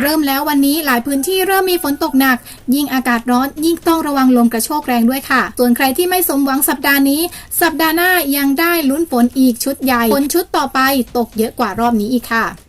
เริ่มแล้ววันนี้หลายพื้นที่เริ่มมีฝนตกหนัก ยิ่งอากาศร้อนยิ่งต้องระวังลมกระโชกแรงด้วยค่ะ ส่วนใครที่ไม่สมหวังสัปดาห์นี้ สัปดาห์หน้ายังได้ลุ้นฝนอีกชุดใหญ่ ฝนชุดต่อไปตกเยอะกว่ารอบนี้อีกค่ะ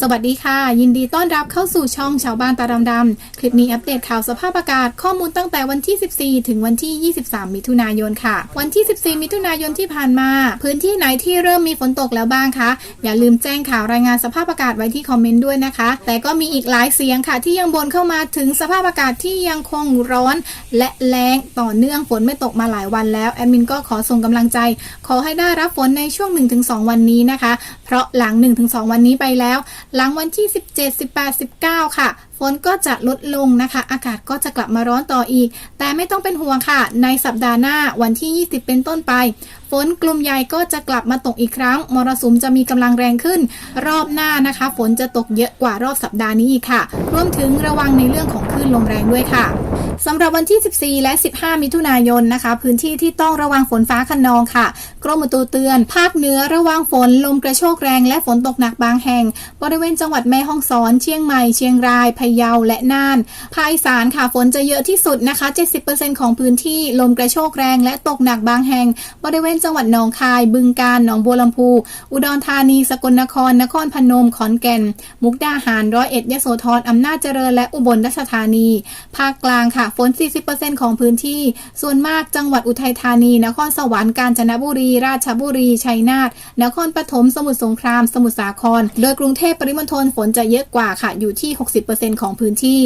สวัสดีค่ะ ยินดีต้อนรับเข้าสู่ช่องชาวบ้านตาดำๆคลิปนี้อัปเดตข่าวสภาพอากาศข้อมูลตั้งแต่วันที่ 14 ถึงวันที่ 23 มิถุนายนค่ะ วันที่ 14 มิถุนายนที่ผ่านมา พื้นที่ไหนที่เริ่มมีฝนตกแล้วบ้างคะอย่าลืมแจ้งข่าวรายงานสภาพอากาศไว้ที่คอมเมนต์ด้วยนะคะ แต่ก็มีอีกหลายเสียงค่ะ ที่ยังบ่นเข้ามาถึงสภาพอากาศที่ยังคงร้อน และแรงต่อเนื่องฝนไม่ตกมาหลายวันแล้วแอดมินก็ขอส่งกำลังใจ ขอให้ได้รับฝนในช่วง 1-2 วันนี้นะคะ เพราะหลัง 1-2 วันนี้ไปแล้วหลังวันที่ 17 18 19 ค่ะ นก็จะลดลงนะคะ อากาศก็จะกลับมาร้อนต่ออีก แต่ไม่ต้องเป็นห่วงค่ะ ในสัปดาห์หน้าวันที่ 20 เป็นต้นไป ฝนกลุ่มใหญ่ก็จะกลับมาตกอีกครั้ง มรสุมจะมีกำลังแรงขึ้น รอบหน้านะคะ ฝนจะตกเยอะกว่ารอบสัปดาห์นี้อีกค่ะ รวมถึงระวังในเรื่องของคลื่นลมแรงด้วยค่ะสำหรับวันที่ 14 และ 15 มิถุนายนนะคะ พื้นที่ที่ต้องระวังฝนฟ้าคะนองค่ะ กรมอุตุเตือน ภาคเหนือระวังฝนลมกระโชกแรงและฝนตกหนักบางแห่ง บริเวณจังหวัดแม่ฮ่องสอน เชียงใหม่ เชียงรายพะยาและน่าน ภาคอีสานค่ะฝนจะเยอะที่สุดนะคะ 70%ของพื้นที่ลมกระโชกแรง และตกหนักบางแห่ง บริเวณจังหวัดหนองคาย บึงกาฬหนองบัวลำพู อุดรธานี สกลนคร นครพนม ขอนแก่น มุกดาหาร ร้อยเอ็ด ยโสธร อำนาจเจริญ และอุบลราชธานี ภาคกลางค่ะฝน 40%ของพื้นที่ ส่วนมากจังหวัดอุทัยธานี นครสวรรค์กาญจนบุรี ราชบุรี ชัยนาท นครปฐม สมุทรสงคราม สมุทรสาคร โดยกรุงเทพปริมณฑลฝนจะเยอะกว่าค่ะ อยู่ที่ 60%ของพื้นที่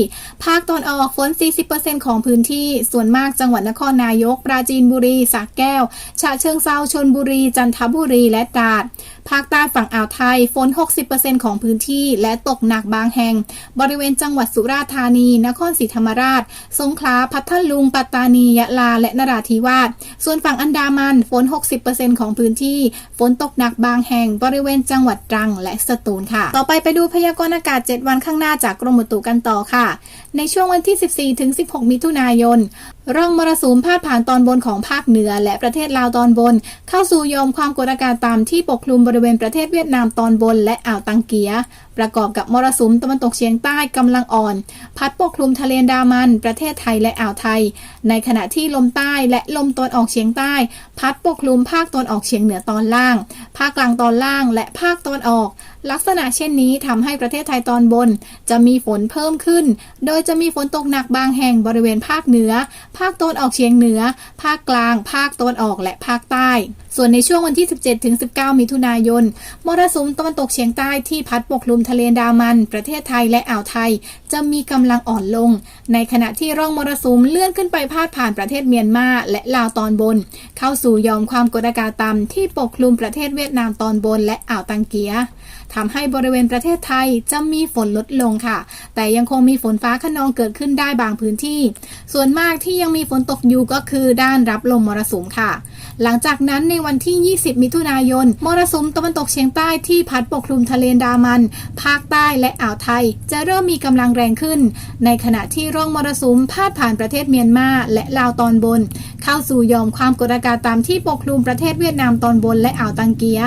ภาคตอนออกฝน 40%ของพื้นที่ ส่วนมากจังหวัดนครนายก ปราจีนบุรีสระแก้ว ฉะเชิงเซาชนบุรี จันทบุรี และตราด ภาคใต้ฝั่งอ่าวไทย ฝน 60%ของพื้นที่ และตกหนักบางแห่ง บริเวณจังหวัดสุราษฎร์ธานี นครศรีธรรมราช สงขลา พัทลุง ปัตตานี ยะลา และนราธิวาส ส่วนฝั่งอันดามัน ฝน 60%ของพื้นที่ ฝนตกหนักบางแห่ง บริเวณจังหวัดตรัง และสตูลค่ะ ต่อไปไปดูพยากรณ์อากาศ 7 วันข้างหน้าจากกรมอุตุกันต่อค่ะ ในช่วงวันที่ 14 ถึง 16 มิถุนายน ร่องมรสุมพาดผ่านตอนบนของภาคเหนือ และประเทศลาวตอนบน เข้าสู่ยอมความกดอากาศต่ำที่ปกคลุมบริเวณประเทศเวียดนามตอนบนและอ่าวตังเกีย ประกอบกับมรสุมตะวันตกเฉียงใต้กำลังอ่อน พัดปกคลุมทะเลดามัน ประเทศไทยและอ่าวไทย ในขณะที่ลมใต้และลมตะวันออกเฉียงใต้ พัดปกคลุมภาคตะวันออกเฉียงเหนือตอนล่าง ภาคกลางตอนล่างและภาคตะวันออก ลักษณะเช่นนี้ทำให้ประเทศไทยตอนบน จะมีฝนเพิ่มขึ้น โดยจะมีฝนตกหนักบางแห่งบริเวณภาคเหนือ ภาคตะวันออกเฉียงเหนือ ภาคกลาง ภาคตะวันออกและภาคใต้ ส่วนในช่วงวันที่ 17-19 มิถุนายน มรสุมตะวันตกเฉียงใต้ที่พัดปกคลุมทะเลดามัน ประเทศไทยและอ่าวไทย จะมีกำลังอ่อนลง ในขณะที่ร่องมรสุมเลื่อนขึ้นไปพาดผ่านประเทศเมียนมาและลาวตอนบน เข้าสู่ยอมความกดอากาศต่ำที่ปกคลุมประเทศเวียดนามตอนบนและอ่าวตังเกียทำให้บริเวณประเทศไทยจะมีฝนลดลงค่ะ แต่ยังคงมีฝนฟ้าขนองเกิดขึ้นได้บางพื้นที่ ส่วนมากที่ยังมีฝนตกอยู่ก็คือด้านรับลมมรสุมค่ะ หลังจากนั้นในวันที่ 20 มิถุนายน มรสุมตะวันตกเฉียงใต้ที่พัดปกคลุมทะเลดามัน ภาคใต้และอ่าวไทย จะเริ่มมีกำลังแรงขึ้น ในขณะที่ร่องมรสุมพาดผ่านประเทศเมียนมาและลาวตอนบน เข้าสู่ยอมความกดอากาศต่ำที่ปกคลุมประเทศเวียดนามตอนบนและอ่าวตังเกีย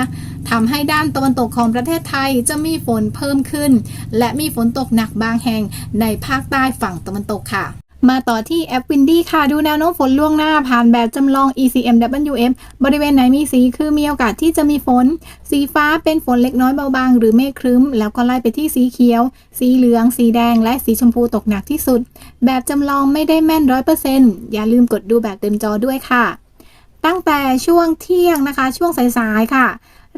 ทำให้ด้านตะวันตกของประเทศไทยจะมีฝนเพิ่มขึ้น และมีฝนตกหนักบางแห่งในภาคใต้ฝั่งตะวันตกค่ะ มาต่อที่แอป Windy ค่ะดูแนวโน้มฝนล่วงหน้าผ่านแบบจำลอง ECMWF บริเวณไหนมีสีคือมีโอกาสที่จะมีฝน สีฟ้าเป็นฝนเล็กน้อยเบาบางหรือเมฆครึ้ม แล้วก็ไล่ไปที่สีเขียว สีเหลือง สีแดง และสีชมพูตกหนักที่สุด แบบจำลองไม่ได้แม่นร้อยเปอร์เซ็นต์อย่าลืมกดดูแบบเต็มจอด้วยค่ะ ตั้งแต่ช่วงเที่ยงนะคะ ช่วงสายๆค่ะ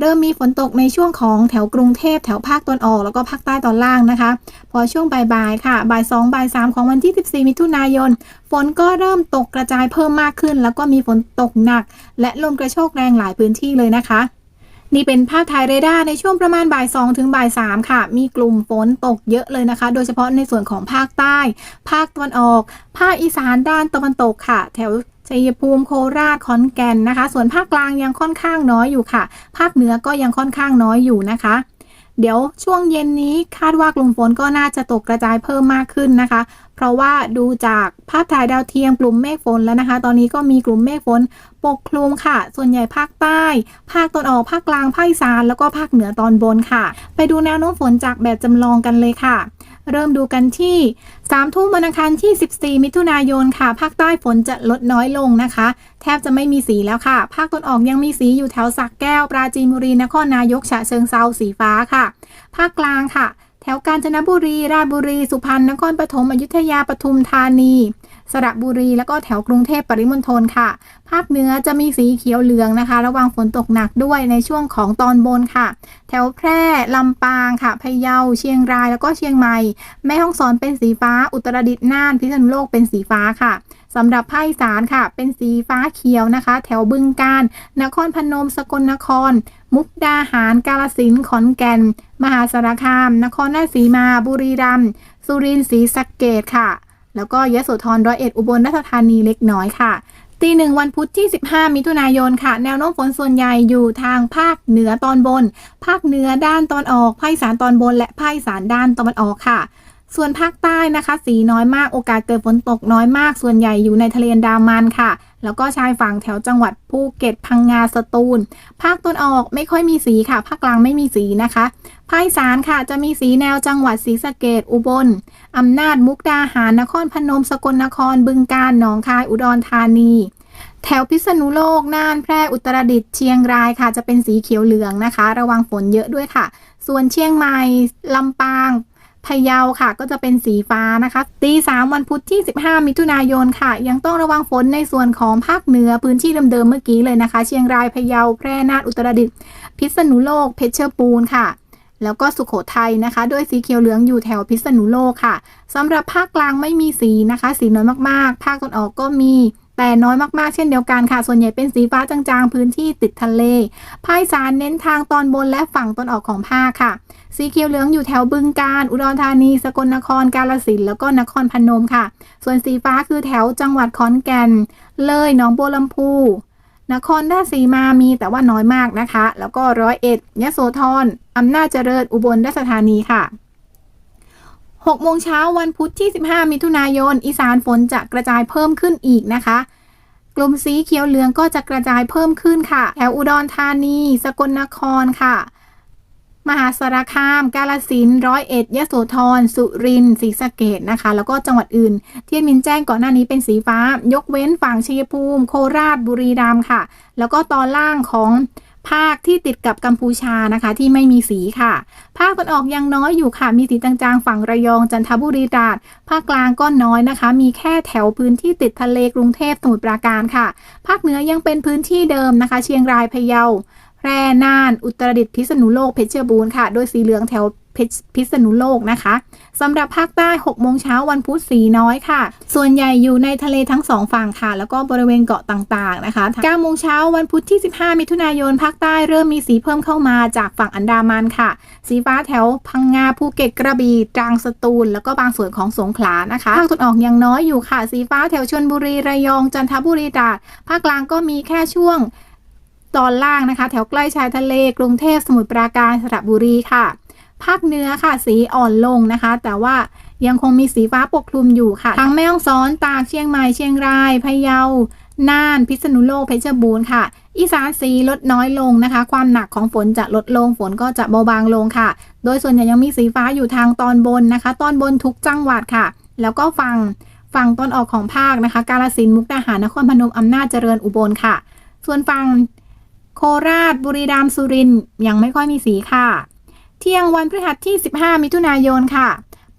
เริ่มมีฝนตกในช่วงของแถวกรุงเทพแถวภาคตะวันออก แล้วก็ภาคใต้ตอนล่างนะคะ พอช่วงบ่ายๆค่ะบ่ายสองบ่ายสามของวันที่ 14 มิถุนายน ฝนก็เริ่มตกกระจายเพิ่มมากขึ้น แล้วก็มีฝนตกหนัก และลมกระโชกแรงหลายพื้นที่เลยนะคะ นี่เป็นภาพถ่ายเรดาร์ในช่วงประมาณบ่าย2ถึงบ่าย3ค่ะ มีกลุ่มฝนตกเยอะเลยนะคะ โดยเฉพาะในส่วนของภาคใต้ ภาคตะวันออก ภาคอีสานด้านตะวันตกค่ะ แถวชัยภูมิโคราชขอนแก่นนะคะ ส่วนภาคกลางยังค่อนข้างน้อยอยู่ค่ะ ภาคเหนือก็ยังค่อนข้างน้อยอยู่นะคะ เดี๋ยวช่วงเย็นนี้คาดว่ากลุ่มฝนก็น่าจะตกกระจายเพิ่มมากขึ้นนะคะ เพราะว่าดูจากภาพถ่ายดาวเทียมกลุ่มเมฆฝนแล้วนะคะ ตอนนี้ก็มีกลุ่มเมฆฝนปกคลุมค่ะ ส่วนใหญ่ภาคใต้ ภาคตอนออก ภาคกลาง ภาคอีสาน แล้วก็ภาคเหนือตอนบนค่ะ ไปดูแนวโน้มฝนจากแบบจำลองกันเลยค่ะ เริ่มดูกันที่3ทุ่มวันอังคารที่ 14 มิถุนายนค่ะ ภาคใต้ฝนจะลดน้อยลงนะคะ แทบจะไม่มีสีแล้วค่ะ ภาคตะวันออกยังมีสีอยู่แถวสักแก้ว ปราจีนบุรีนครนายกฉะเชิงเซาสีฟ้าค่ะ ภาคกลางค่ะ แถวกาญจนบุรี ราชบุรี สุพรรณนครปฐมอยุธยาปทุมธานี สระบุรีแล้วก็แถวกรุงเทพปริมณฑลค่ะ ภาคเหนือจะมีสีเขียวเหลืองนะคะ ระวังฝนตกหนักด้วยในช่วงของตอนบนค่ะ แถวแพร่ลำปางค่ะพะเยาเชียงรายแล้วก็เชียงใหม่ แม่ฮ่องสอนเป็นสีฟ้าอุตรดิตถ์น่าน พิษณุโลกเป็นสีฟ้าค่ะสำหรับภาคอีสานค่ะ เป็นสีฟ้าเขียวนะคะ แถวบึงกาฬนครพนม สกลนคร มุกดาหาร กาลสินขอนแก่น มหาสารคาม นครราชสีมา บุรีรัมย์ สุรินทร์ศรีสะเกดค่ะ แล้วก็ยโสธรร้อยเอ็ดอุบลราชธานีเล็กน้อยค่ะตีหนึ่งวันพุธที่ 15 มิถุนายนค่ะ แนวโน้มฝนส่วนใหญ่อยู่ทางภาคเหนือตอนบน ภาคเหนือด้านตอนออก ภาคอีสานตอนบน และภาคอีสานด้านตะวันออกค่ะ ส่วนภาคใต้นะคะ สีน้อยมากโอกาสเกิดฝนตกน้อยมาก ส่วนใหญ่อยู่ในทะเลอันดามันค่ะ แล้วก็ชายฝั่งแถวจังหวัดภูเก็ตพังงาสตูล ภาคตะวันออกไม่ค่อยมีสีค่ะ ภาคกลางไม่มีสีนะคะภาคอีสานค่ะจะมีสีแนวจังหวัดศรีสะเกดอุบลอำนาจมุกดาหารนครพนมสกลนครบึงกาฬหนองคายอุดรธานีแถวพิษณุโลก น่าน แพร่ อุตรดิตถ์ เชียงรายค่ะ จะเป็นสีเขียวเหลืองนะคะ ระวังฝนเยอะด้วยค่ะ ส่วนเชียงใหม่ ลำปาง พะเยาค่ะ ก็จะเป็นสีฟ้านะคะ ตีสามวันพุธที่ 15 มิถุนายนค่ะ ยังต้องระวังฝนในส่วนของภาคเหนือพื้นที่เดิมๆเมื่อกี้เลยนะคะ เชียงรายพะเยาแพร่นานอุตรดิตถ์พิษณุโลก เพชรบูรณ์ค่ะ แล้วก็สุขโขทัยนะคะ ด้วยสีเขียวเหลืองอยู่แถวพิษณุโลกค่ะสำหรับภาคกลางไม่มีสีนะคะ สีน้อยมากๆ ภาคตะวันออกก็มี แต่น้อยมากๆ เช่นเดียวกันค่ะ ส่วนใหญ่เป็นสีฟ้าจางๆ พื้นที่ติดทะเล ภาคอีสานเน้นทางตอนบนและฝั่งตอนออกของภาคค่ะ สีเขียวเหลืองอยู่แถวบึงกาฬ อุดรธานี สกลนคร กาฬสินธุ์ แล้วก็นครพนมค่ะ ส่วนสีฟ้าคือแถวจังหวัดขอนแก่น เลย หนองบัวลำพู นครราชสีมามีแต่ว่าน้อยมากนะคะ แล้วก็ร้อยเอ็ดยโสธรอำนาจเจริญ อุบลราชธานีค่ะ 6โมงเช้าวันพุธที่ 15 มิถุนายน อีสานฝนจะกระจายเพิ่มขึ้นอีกนะคะ กลุ่มสีเขียวเหลืองก็จะกระจายเพิ่มขึ้นค่ะ แถวอุดรธานี สกลนครค่ะ มหาสารคาม กาลสินร้อยเอ็ดยโสธร สุรินทร์ศรีสะเกดนะคะ แล้วก็จังหวัดอื่นที่มินแจ้งก่อนหน้านี้เป็นสีฟ้า ยกเว้นฝั่งชัยภูมิ โคราช บุรีรัมย์ค่ะ แล้วก็ตอนล่างของ ภาคที่ติดกับกัมพูชานะคะ ที่ไม่มีสีค่ะ ภาคตะวันออกยังน้อยอยู่ค่ะ มีสีจางๆ ฝั่งระยองจันทบุรีตราดภาคกลางก็น้อยนะคะ มีแค่แถวพื้นที่ติดทะเลกรุงเทพสมุทรปราการค่ะ ภาคเหนือยังเป็นพื้นที่เดิมนะคะ เชียงรายพะเยาแพร่น่าน อุตรดิตถ์พิษณุโลกเพชรบูรณ์ค่ะ โดยสีเหลืองแถว พิษณุโลกนะคะสำหรับภาคใต้6โมงเช้าวันพุธสีน้อยค่ะ ส่วนใหญ่อยู่ในทะเลทั้งสองฝั่งค่ะ แล้วก็บริเวณเกาะต่างๆนะคะ9โมงเช้าวันพุธที่ 15 มิถุนายนภาคใต้เริ่มมีสีเพิ่มเข้ามาจากฝั่งอันดามันค่ะ สีฟ้าแถวพังงาภูเก็ตกระบี่ตรังสตูล แล้วก็บางส่วนของสงขลานะคะภาคตะวันออกยังน้อยอยู่ค่ะ สีฟ้าแถวชลบุรีระยองจันทบุรีตราดภาคกลางก็มีแค่ช่วงตอนล่างนะคะ แถวใกล้ชายทะเลกรุงเทพสมุทรปราการสระบุรีค่ะ ภาคเหนือค่ะ สีอ่อนลงนะคะ แต่ว่ายังคงมีสีฟ้าปกคลุมอยู่ค่ะ ทั้งแม่ฮ่องสอนตากเชียงใหม่เชียงรายพะเยาน่านพิษณุโลกเพชรบูรณ์ค่ะ อีสานสีลดน้อยลงนะคะ ความหนักของฝนจะลดลงฝนก็จะเบาบางลงค่ะ โดยส่วนใหญ่ยังมีสีฟ้าอยู่ทางตอนบนนะคะ ตอนบนทุกจังหวัดค่ะ แล้วก็ฝั่งฝั่งตอนออกของภาคนะคะ กาฬสินธุ์มุกดาหารนครพนมอำนาจเจริญอุบลค่ะ ส่วนฝั่งโคราชบุรีรัมย์สุรินทร์ยังไม่ค่อยมีสีค่ะ ที่ยงวันพฤหัสที่ 15 มิถุนายนค่ะ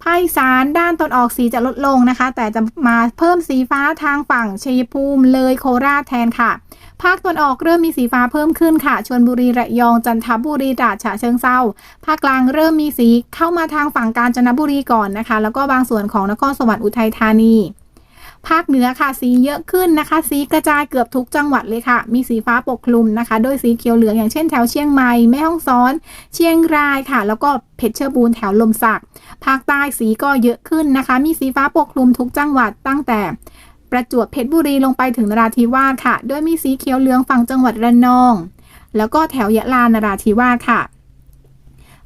ภาคอีสานด้านตอนออกสีจะลดลงนะคะ แต่จะมาเพิ่มสีฟ้าทางฝั่งชัยภูมิเลยโคราชแทนค่ะ ภาคตอนออกเริ่มมีสีฟ้าเพิ่มขึ้นค่ะชลบุรีระยองจันทบุรีตราดฉะเชิงเซาภาคกลางเริ่มมีสีเข้ามาทางฝั่งกาญจนบุรีก่อนนะคะ แล้วก็บางส่วนของนครสวรรค์อุทัยธานี ภาคเหนือค่ะสีเยอะขึ้นนะคะ สีกระจายเกือบทุกจังหวัดเลยค่ะ มีสีฟ้าปกคลุมนะคะ โดยสีเขียวเหลืองอย่างเช่นแถวเชียงใหม่แม่ฮ่องสอน เชียงรายค่ะ แล้วก็เพชรบูรณ์แถวลมสักภาคใต้สีก็เยอะขึ้นนะคะ มีสีฟ้าปกคลุมทุกจังหวัดตั้งแต่ประจวบเพชรบุรีลงไปถึงนราธิวาสค่ะ โดยมีสีเขียวเหลืองฝั่งจังหวัดระนอง แล้วก็แถวยะลานราธิวาสค่ะ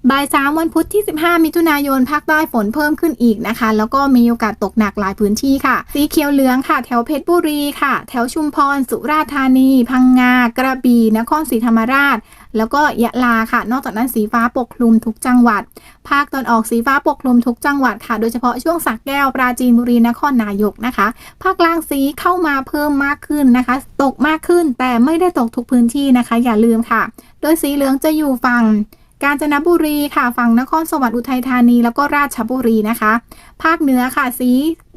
บ่ายสามวันพุธที่ 15 มิถุนายนภาคใต้ฝนเพิ่มขึ้นอีกนะคะ แล้วก็มีโอกาสตกหนักหลายพื้นที่ค่ะ สีเขียวเหลืองค่ะ แถวเพชรบุรีค่ะ แถวชุมพร สุราษฎร์ธานี พังงา กระบี่นครศรีธรรมราช แล้วก็ยะลาค่ะ นอกจากนั้นสีฟ้าปกคลุมทุกจังหวัด ภาคตอนออกสีฟ้าปกคลุมทุกจังหวัดค่ะ โดยเฉพาะช่วงสักแก้วปราจีนบุรีนครนายกนะคะ ภาคกลางสีเข้ามาเพิ่มมากขึ้นนะคะ ตกมากขึ้นแต่ไม่ได้ตกทุกพื้นที่นะคะ อย่าลืมค่ะ โดยสีเหลืองจะอยู่ฝั่ง กาญจนบุรีค่ะฝั่งนครสวรรค์อุทัยธานี แล้วก็ราชบุรีนะคะ ภาคเหนือค่ะ สี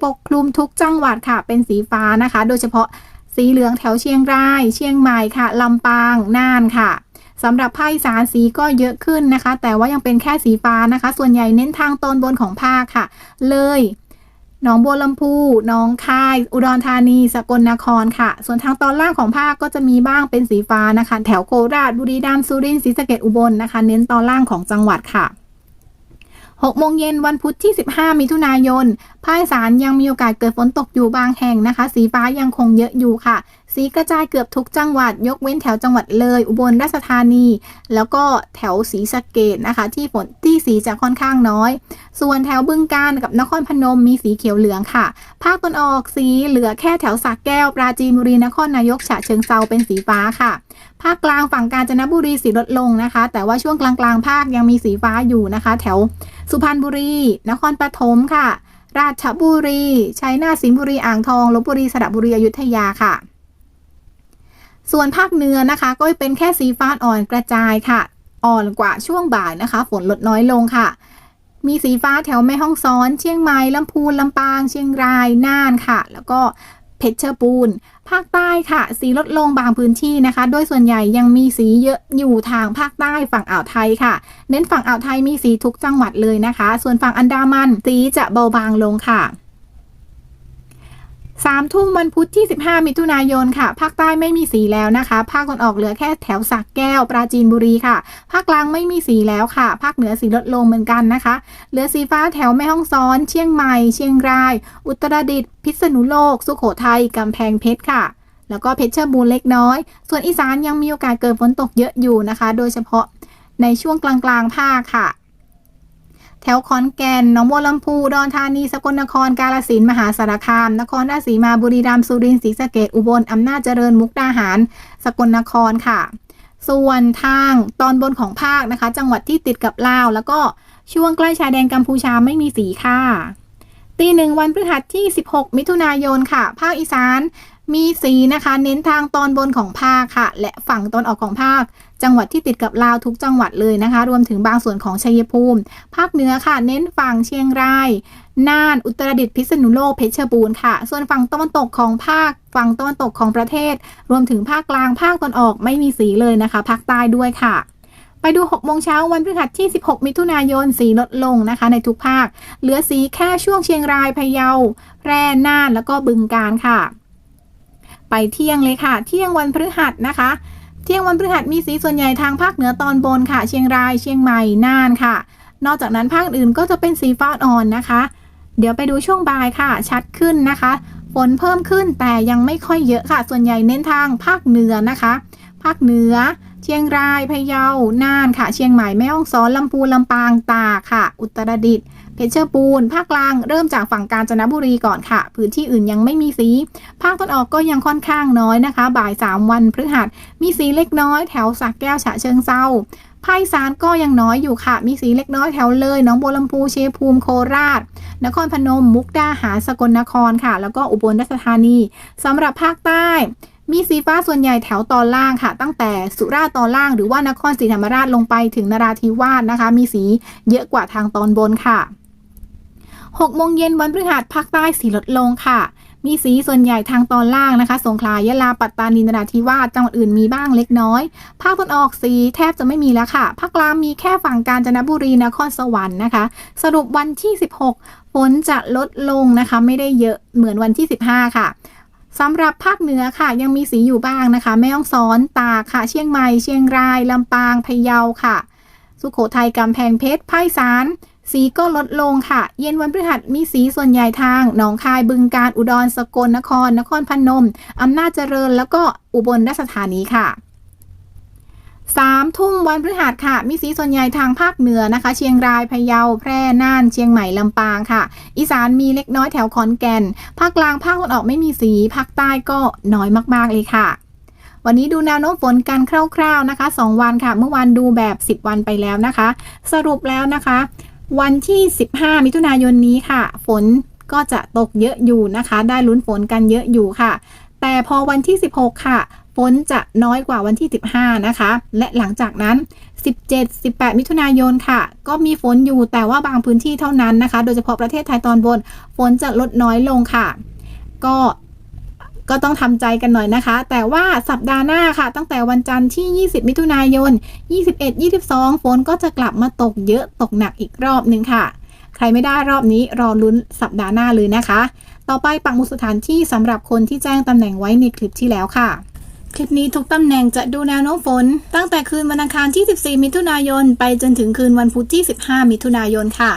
ปกคลุมทุกจังหวัดค่ะ เป็นสีฟ้านะคะ โดยเฉพาะสีเหลืองแถวเชียงราย เชียงใหม่ค่ะลำปางน่านค่ะสำหรับภาคอีสานสีก็เยอะขึ้นนะคะ แต่ว่ายังเป็นแค่สีฟ้านะคะ ส่วนใหญ่เน้นทางตอนบนของภาคค่ะ เลย หนองบัวลำพูหนองคาย อุดรธานี สกลนครค่ะ ส่วนทางตอนล่างของภาคก็จะมีบ้างเป็นสีฟ้านะคะ แถวโคราช บุรีรัมย์ สุรินทร์ ศรีสะเกษอุบลนะคะ เน้นตอนล่างของจังหวัดค่ะ6โมงเย็นวันพุธที่ 15 มิถุนายน ภาคสารยังมีโอกาสเกิดฝนตกอยู่บางแห่งนะคะ สีฟ้ายังคงเยอะอยู่ค่ะ สีกระจายเกือบทุกจังหวัด ยกเว้นแถวจังหวัดเลย อุบลราชธานี แล้วก็แถวศรีสะเกดนะคะ ที่ฝนที่สีจะค่อนข้างน้อย ส่วนแถวบึงกาฬกับนครพนมมีสีเขียวเหลืองค่ะ ภาคตะวันออกสีเหลือแค่แถวสักแก้ว ปราจีนบุรีนครนายกฉะเชิงเซาเป็นสีฟ้าค่ะภาคกลางฝั่งกาญจนบุรีสีลดลงนะคะ แต่ว่าช่วงกลางๆ ภาคยังมีสีฟ้าอยู่นะคะ แถวสุพรรณบุรี นครปฐมค่ะ ราชบุรีชัยนาทสิงห์บุรีอ่างทองลบบุรีสระบุรีอยุธยาค่ะ ส่วนภาคเหนือนะคะ ก็เป็นแค่สีฟ้าอ่อนกระจายค่ะ อ่อนกว่าช่วงบ่ายนะคะ ฝนลดน้อยลงค่ะ มีสีฟ้าแถวแม่ฮ่องสอน เชียงใหม่ลำพูนลำปาง เชียงรายน่านค่ะ แล้วก็เพชรบูรณ์ภาคใต้ค่ะ สีลดลงบางพื้นที่นะคะ โดยส่วนใหญ่ยังมีสีเยอะอยู่ทางภาคใต้ฝั่งอ่าวไทยค่ะ เน้นฝั่งอ่าวไทยมีสีทุกจังหวัดเลยนะคะ ส่วนฝั่งอันดามันสีจะเบาบางลงค่ะ สามทุ่มวันพุธที่ 15 มิถุนายนค่ะ ภาคใต้ไม่มีสีแล้วนะคะ ภาคตะวันออกเหลือแค่แถวสักแก้ว ปราจีนบุรีค่ะ ภาคกลางไม่มีสีแล้วค่ะ ภาคเหนือสีลดลงเหมือนกันนะคะ เหลือสีฟ้าแถวแม่ฮ่องซ้อน เชียงใหม่ เชียงราย อุตรดิตถ์ พิษณุโลก สุโขทัย กำแพงเพชรค่ะแล้วก็เพชรบูรณ์เล็กน้อย ส่วนอีสานยังมีโอกาสเกิดฝนตกเยอะอยู่นะคะ โดยเฉพาะในช่วงกลางๆภาคค่ะ แถวขอนแก่นหนองบัวลำพูดอนธานี สกลนคร กาฬสินธุ์ มหาสารคาม นครราชสีมา บุรีรัมย์ สุรินทร์ ศรีสะเกษอุบล อำนาจเจริญ มุกดาหาร สกลนครค่ะ ส่วนทางตอนบนของภาคนะคะ จังหวัดที่ติดกับลาว แล้วก็ช่วงใกล้ชายแดนกัมพูชาไม่มีสีค่ะตีหนึ่งวันพฤหัสที่ 16 มิถุนายนค่ะ ภาคอีสาน มีสีนะคะ เน้นทางตอนบนของภาคค่ะ และฝั่งตอนออกของภาค จังหวัดที่ติดกับลาวทุกจังหวัดเลยนะคะ รวมถึงบางส่วนของชัยภูมิ ภาคเหนือค่ะ เน้นฝั่งเชียงรายน่านอุตรดิตถ์พิษณุโลกเพชรบูรณ์ค่ะ ส่วนฝั่งตะวันตกของภาคฝั่งตะวันตกของประเทศ รวมถึงภาคกลางภาคตอนออกไม่มีสีเลยนะคะภาคใต้ด้วยค่ะไปดู 6 โมงเช้าวันพฤหัสที่ 16 มิถุนายน สีลดลงนะคะ ในทุกภาค เหลือสีแค่ช่วงเชียงราย พะเยา แพร่ น่าน แล้วก็บึงกาฬค่ะ ไปเที่ยงเลยค่ะ เที่ยงวันพฤหัสนะคะ เที่ยงวันพฤหัสมีสีส่วนใหญ่ทางภาคเหนือตอนบนค่ะ เชียงราย เชียงใหม่ น่านค่ะ นอกจากนั้นภาคอื่นก็จะเป็นสีฟ้าอ่อนนะคะ เดี๋ยวไปดูช่วงบ่ายค่ะ ชัดขึ้นนะคะ ฝนเพิ่มขึ้นแต่ยังไม่ค่อยเยอะค่ะ ส่วนใหญ่เน้นทางภาคเหนือนะคะ ภาคเหนือ เชียงราย พะเยา น่านค่ะ เชียงใหม่ แม่ฮ่องสอน ลำพูนลำปาง ตากค่ะ อุตรดิตถ์ เพชรบูรณ์ภาคกลางเริ่มจากฝั่งกาญจนบุรีก่อนค่ะ พื้นที่อื่นยังไม่มีสี ภาคตะวันออกก็ยังค่อนข้างน้อยนะคะ บ่าย 3 วันพฤหัส มีสีเล็กน้อยแถวสักแก้วฉะเชิงเซาภาคอีสานก็ยังน้อยอยู่ค่ะ มีสีเล็กน้อยแถวเลยหนองบัวลำพูเชียงภูมิโคราช นครพนม มุกดาหารสกลนครค่ะ แล้วก็อุบลราชธานีสำหรับภาคใต้มีสีฟ้าส่วนใหญ่แถวตอนล่างค่ะ ตั้งแต่สุราษฎร์ตอนล่างหรือว่านครศรีธรรมราชลงไปถึงนราธิวาสนะคะ มีสีเยอะกว่าทางตอนบนค่ะ 6โมงเย็นวันพฤหัสภาคใต้สีลดลงค่ะ มีสีส่วนใหญ่ทางตอนล่างนะคะ สงขลายะลาปัตตานีนราธิวาสจังหวัดอื่นมีบ้างเล็กน้อย ภาคตะวันออกสีแทบจะไม่มีแล้วค่ะ ภาคกลางมีแค่ฝั่งกาญจนบุรีนครสวรรค์นะคะ สรุปวันที่ 16ฝนจะลดลงนะคะ ไม่ได้เยอะเหมือนวันที่ 15 ค่ะสำหรับภาคเหนือค่ะ ยังมีสีอยู่บ้างนะคะ แม่ฮ่องสอน ตากค่ะ เชียงใหม่ เชียงราย ลำปาง พะเยาค่ะ สุโขทัยกำแพงเพชรภาคอีสาน สีก็ลดลงค่ะ เย็นวันพฤหัสมีสีส่วนใหญ่ทาง หนองคายบึงกาฬอุดรสกลนคร นครพนม อำนาจเจริญ แล้วก็อุบลราชธานีค่ะสามทุ่มวันพฤหัสค่ะ มีสีส่วนใหญ่ทางภาคเหนือนะคะ เชียงรายพะเยาแพร่น่าน เชียงใหม่ลำปางค่ะ อีสานมีเล็กน้อยแถวขอนแก่น ภาคกลางภาคตะวันออกไม่มีสี ภาคใต้ก็น้อยมากๆเลยค่ะ วันนี้ดูแนวโน้มฝนกันคร่าวๆนะคะ 2 วันค่ะ เมื่อวานดูแบบ 10 วันไปแล้วนะคะ สรุปแล้วนะคะ วันที่ 15 มิถุนายนนี้ค่ะ ฝนก็จะตกเยอะอยู่นะคะ ได้ลุ้นฝนกันเยอะอยู่ค่ะ แต่พอวันที่ 16 ค่ะ ฝนจะน้อยกว่าวันที่ 15 นะคะ และหลังจากนั้น 17 18 มิถุนายนค่ะ ก็มีฝนอยู่แต่ว่าบางพื้นที่เท่านั้นนะคะ โดยเฉพาะประเทศไทยตอนบน ฝนจะลดน้อยลงค่ะ ก็ ก็ต้องทำใจกันหน่อยนะคะ แต่ว่าสัปดาห์หน้าค่ะ ตั้งแต่วันจันทร์ที่ 20 มิถุนายน 21 22 ฝนก็จะกลับมาตกเยอะตกหนักอีกรอบหนึ่งค่ะ ใครไม่ได้รอบนี้รอลุ้นสัปดาห์หน้าเลยนะคะ ต่อไปปักหมุดสถานที่สำหรับคนที่แจ้งตำแหน่งไว้ในคลิปที่แล้วค่ะคลิปนี้ทุกตำแหน่งจะดูแนวโน้มฝน ตั้งแต่คืนวันอังคารที่ 14 มิถุนายน ไปจนถึงคืนวันพุธที่ 15 มิถุนายนค่ะ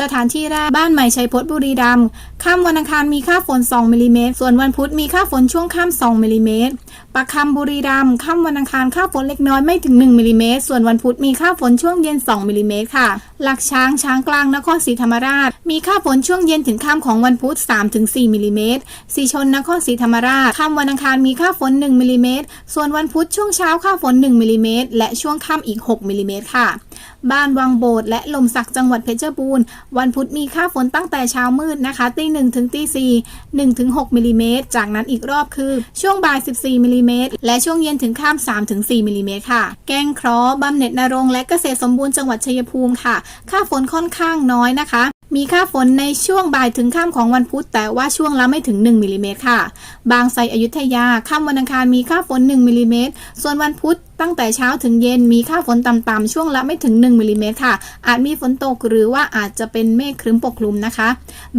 สถานที่แรกบ้านใหม่ชัยพจน์บุรีรัมย์ค่ำวันอังคารมีค่าฝน 2มิลลิเมตรส่วนวันพุธมีค่าฝนช่วงค่ำ2มิลลิเมตรปากคำบุรีรัมย์ค่ำวันอังคารค่าฝนเล็กน้อยไม่ถึง1มิลลิเมตรส่วนวันพุธมีค่าฝนช่วงเย็น2มิลลิเมตรค่ะ หลักช้างช้างกลางนครศรีธรรมราช มีค่าฝนช่วงเย็นถึงค่ำของวันพุธ3-4มิลลิเมตรสีชนนครศรีธรรมราชค่ำวันอังคารมีค่าฝน1มิลลิเมตรส่วนวันพุธช่วงเช้าค่าฝน1มิลลิเมตรและช่วงค่ำอีก 6มิลลิเมตรค่ะบ้านวังโบดและลมสักจังหวัดเพชรบูรณ์ วันพุธมีค่าฝนตั้งแต่เช้ามืดนะคะตีหนึ่งถึงตีสี่หนึ่งถึงหกมิลลิเมตรจากนั้นอีกรอบคือช่วงบ่าย14มิลลิเมตรและช่วงเย็นถึงค่ำ3ถึง4มิลลิเมตรค่ะ แกงคราะห์บำเหน็จนรงและเกษตรสมบูรณ์จังหวัดชัยภูมิค่ะ ค่าฝนค่อนข้างน้อยนะคะมีค่าฝนในช่วงบ่ายถึงค่ำของวันพุธแต่ว่าช่วงละไม่ถึง 1มิลลิเมตรค่ะ บางไทรอยุธยาค่ำวันอังคารมีค่าฝน 1มิลลิเมตรส่วนวันพุธตั้งแต่เช้าถึงเย็นมีค่าฝนต่ำๆช่วงละไม่ถึง 1มิลลิเมตรค่ะ อาจมีฝนตกหรือว่าอาจจะเป็นเมฆครึ้มปกคลุมนะคะ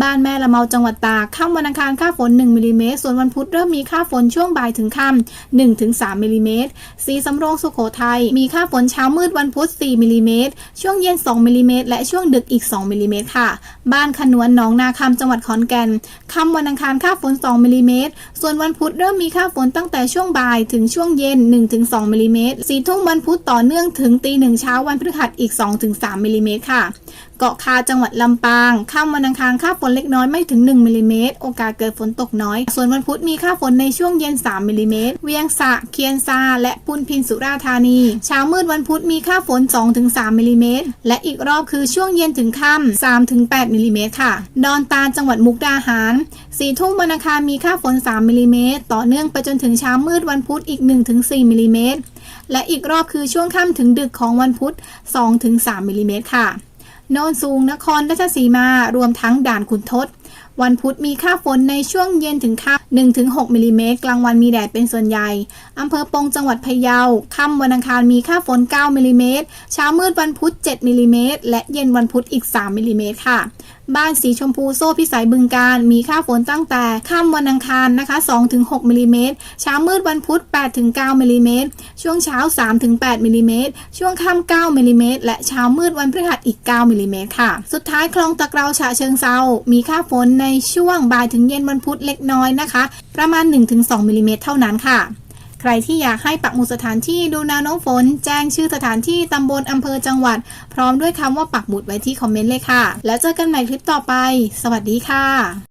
บ้านแม่ละเมาจังหวัดตากค่ำวันอังคารค่าฝน 1มิลลิเมตรส่วนวันพุธเริ่มมีค่าฝนช่วงบ่ายถึงค่ำ1ถึง3มิลลิเมตรสีสำโรงสุโขทัยมีค่าฝนเช้ามืดวันพุธ4มิลลิเมตรช่วงเย็น2มิลลิเมตรและช่วงดึกอีก2มิลลิเมตรค่ะ บ้านขนวนหนองนาคำจังหวัดขอนแก่นค่ำวันอังคารค่าฝน2มิลลิเมตรส่วนวันพุธเริ่มมีค่าฝนตั้งแต่ช่วงบ่ายถึงช่วงเย็น1-2มิลิเมตรสี่ทุ่มวันพุธต่อเนื่องถึงตีหนึ่งเช้าวันพฤหัสอีก 2-3มิลลิเมตรค่ะ เกาะคาจังหวัดลำปางค่ำวันอังคารค่าฝนเล็กน้อยไม่ถึง 1มิลลิเมตรโอกาสเกิดฝนตกน้อย ส่วนวันพุธมีค่าฝนในช่วงเย็น 3มิลลิเมตรเวียงสะเคียนซาและปุนพินสุราธานีเช้ามืดวันพุธมีค่าฝน 2-3มิลลิเมตรและอีกรอบคือช่วงเย็นถึงค่ำ3-8มิลลิเมตรค่ะ ดอนตาจังหวัดมุกดาหารสี่ทุ่มวันอังคารมีค่าฝน 3มิลลิเมตรต่อเนื่องไปจนถึงเช้ามืดวันพุธอีก 1-4มิลิเมตร และอีกรอบคือช่วงค่ำถึงดึกของวันพุธ 2-3มิลลิเมตรค่ะ โนนสูงนครราชสีมารวมทั้งด่านขุนทดวันพุธมีค่าฝนในช่วงเย็นถึงค่ำ1-6มิลลิเมตรกลางวันมีแดดเป็นส่วนใหญ่อำเภอปงจังหวัดพะเยาค่ำวันอังคารมีค่าฝน 9มิลลิเมตรเช้ามืดวันพุธ 7มิลลิเมตรและเย็นวันพุธอีก 3มิลลิเมตรค่ะ บ้านสีชมพูโซ่พิสัยบึงการมีค่าฝนตั้งแต่ค่ำวันอังคารนะคะ 2-6มิลลิเมตรเช้ามืดวันพุธ 8-9มิลลิเมตรช่วงเช้า 3-8มิลลิเมตรช่วงค่ำ9มิลลิเมตรและเช้ามืดวันพฤหัสอีก 9มิลลิเมตรค่ะ สุดท้ายคลองตะเกราฉะเชิงเซามีค่าฝนในช่วงบ่ายถึงเย็นวันพุธเล็กน้อยนะคะ ประมาณ 1-2มิลลิเมตรเท่านั้นค่ะ ใครที่อยากให้ปักหมุดสถานที่ดูแนวโน้มฝน แจ้งชื่อสถานที่ตำบลอำเภอจังหวัด พร้อมด้วยคำว่าปักหมุดไว้ที่คอมเมนต์เลยค่ะ แล้วเจอกันใหม่คลิปต่อไป สวัสดีค่ะ